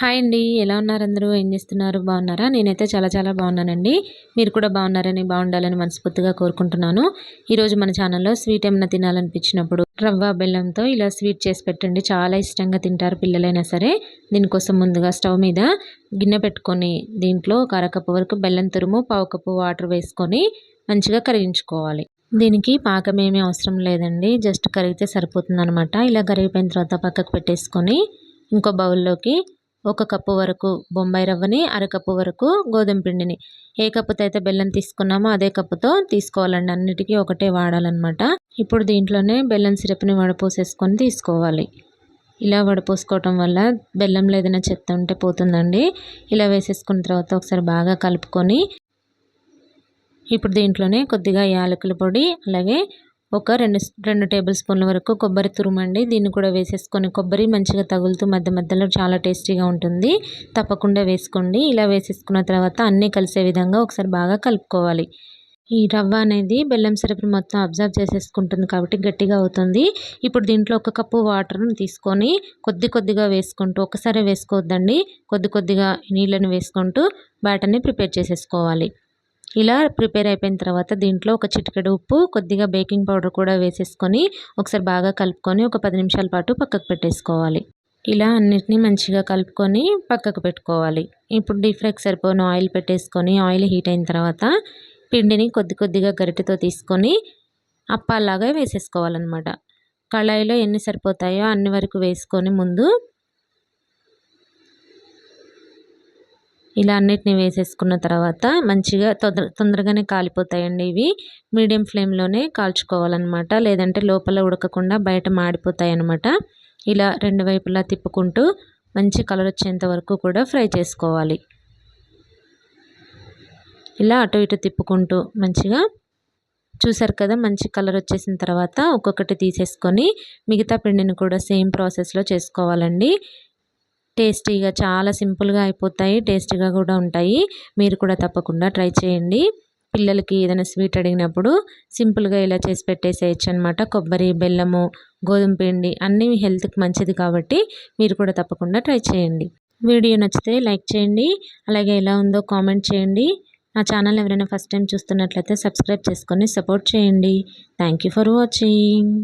Hi అండి ఎలా ఉన్నారు అందరూ? ఏం చేస్తున్నారు? బాగున్నారా? నేనైతే చాలా చాలా బాగున్నానండి. మీరు కూడా బాగున్నారని బాగుండాలని మనస్ఫూర్తిగా కోరుకుంటున్నాను. ఈరోజు మన ఛానల్లో స్వీట్ ఏమైనా తినాలనిపించినప్పుడు రవ్వ బెల్లంతో ఇలా స్వీట్ చేసి పెట్టండి. చాలా ఇష్టంగా తింటారు పిల్లలైనా సరే. దీనికోసం ముందుగా స్టవ్ మీద గిన్నె పెట్టుకొని దీంట్లో ఒక అరకప్పు వరకు బెల్లం తురుము పావు కప్పు వాటర్ వేసుకొని మంచిగా కరిగించుకోవాలి. దీనికి పాకం ఏమీ అవసరం లేదండి. జస్ట్ కరిగితే సరిపోతుంది అనమాట ఇలా కరిగిపోయిన తర్వాత పక్కకు పెట్టేసుకొని ఇంకో బౌల్లోకి ఒక కప్పు వరకు బొంబాయి రవ్వని అరకప్పు వరకు గోధుమ పిండిని. ఏ కప్పుతో అయితే బెల్లం తీసుకున్నామో అదే కప్పుతో తీసుకోవాలండి. అన్నిటికీ ఒకటే వాడాలన్నమాట. ఇప్పుడు దీంట్లోనే బెల్లం సిరప్ని వడపోసేసుకొని తీసుకోవాలి. ఇలా వడపోసుకోవటం వల్ల బెల్లంలో ఏదైనా చెత్త ఉంటే పోతుందండి. ఇలా వేసేసుకున్న తర్వాత ఒకసారి బాగా కలుపుకొని ఇప్పుడు దీంట్లోనే కొద్దిగా యాలకుల పొడి అలాగే ఒక రెండు రెండు టేబుల్ స్పూన్ల వరకు కొబ్బరి తురుమండి దీన్ని కూడా వేసేసుకొని కొబ్బరి మంచిగా తగులుతూ మధ్య మధ్యలో చాలా టేస్టీగా ఉంటుంది. తప్పకుండా వేసుకోండి. ఇలా వేసేసుకున్న తర్వాత అన్నీ కలిసే విధంగా ఒకసారి బాగా కలుపుకోవాలి. ఈ రవ్వ అనేది బెల్లం సిరప్ మొత్తం అబ్జర్వ్ చేసేసుకుంటుంది కాబట్టి గట్టిగా అవుతుంది. ఇప్పుడు దీంట్లో ఒక కప్పు వాటర్ని తీసుకొని కొద్ది కొద్దిగా వేసుకుంటూ ఒకసారి వేసుకోవద్దండి. కొద్ది కొద్దిగా నీళ్ళని వేసుకుంటూ బ్యాటర్ని ప్రిపేర్ చేసేసుకోవాలి. ఇలా ప్రిపేర్ అయిపోయిన తర్వాత దీంట్లో ఒక చిటికెడు ఉప్పు కొద్దిగా బేకింగ్ పౌడర్ కూడా వేసేసుకొని ఒకసారి బాగా కలుపుకొని ఒక పది నిమిషాల పాటు పక్కకు పెట్టేసుకోవాలి. ఇలా అన్నిటినీ మంచిగా కలుపుకొని పక్కకు పెట్టుకోవాలి. ఇప్పుడు డీప్ ఫ్రైకి సరిపోయిన ఆయిల్ పెట్టేసుకొని ఆయిల్ హీట్ అయిన తర్వాత పిండిని కొద్ది కొద్దిగా గరిటెతో తీసుకొని అప్పాలాగా వేసేసుకోవాలన్నమాట. కళాయిలో ఎన్ని సరిపోతాయో అన్ని వరకు వేసుకొని ముందు ఇలా అన్నిటిని వేసేసుకున్న తర్వాత మంచిగా తొందర తొందరగానే కాలిపోతాయండి ఇవి. మీడియం ఫ్లేమ్లోనే కాల్చుకోవాలన్నమాట. లేదంటే లోపల ఉడకకుండా బయట మాడిపోతాయి అన్నమాట ఇలా రెండు వైపులా తిప్పుకుంటూ మంచి కలర్ వచ్చేంత వరకు కూడా ఫ్రై చేసుకోవాలి. ఇలా అటు ఇటు తిప్పుకుంటూ మంచిగా చూసారు కదా మంచి కలర్ వచ్చేసిన తర్వాత ఒక్కొక్కటి తీసేసుకొని మిగతా పిండిని కూడా సేమ్ ప్రాసెస్లో చేసుకోవాలండి. టేస్టీగా చాలా సింపుల్గా అయిపోతాయి టేస్టీగా కూడా ఉంటాయి. మీరు కూడా తప్పకుండా ట్రై చేయండి. పిల్లలకి ఏదైనా స్వీట్ అడిగినప్పుడు సింపుల్గా ఇలా చేసి పెట్టేసేయచ్చు అనమాట కొబ్బరి బెల్లము గోధుమ పిండి అన్నీ హెల్త్కి మంచిది కాబట్టి మీరు కూడా తప్పకుండా ట్రై చేయండి. వీడియో నచ్చితే లైక్ చేయండి. అలాగే ఎలా ఉందో కామెంట్ చేయండి. నా ఛానల్ ఎవరైనా ఫస్ట్ టైం చూస్తున్నట్లయితే సబ్స్క్రైబ్ చేసుకొని సపోర్ట్ చేయండి. Thank for watching.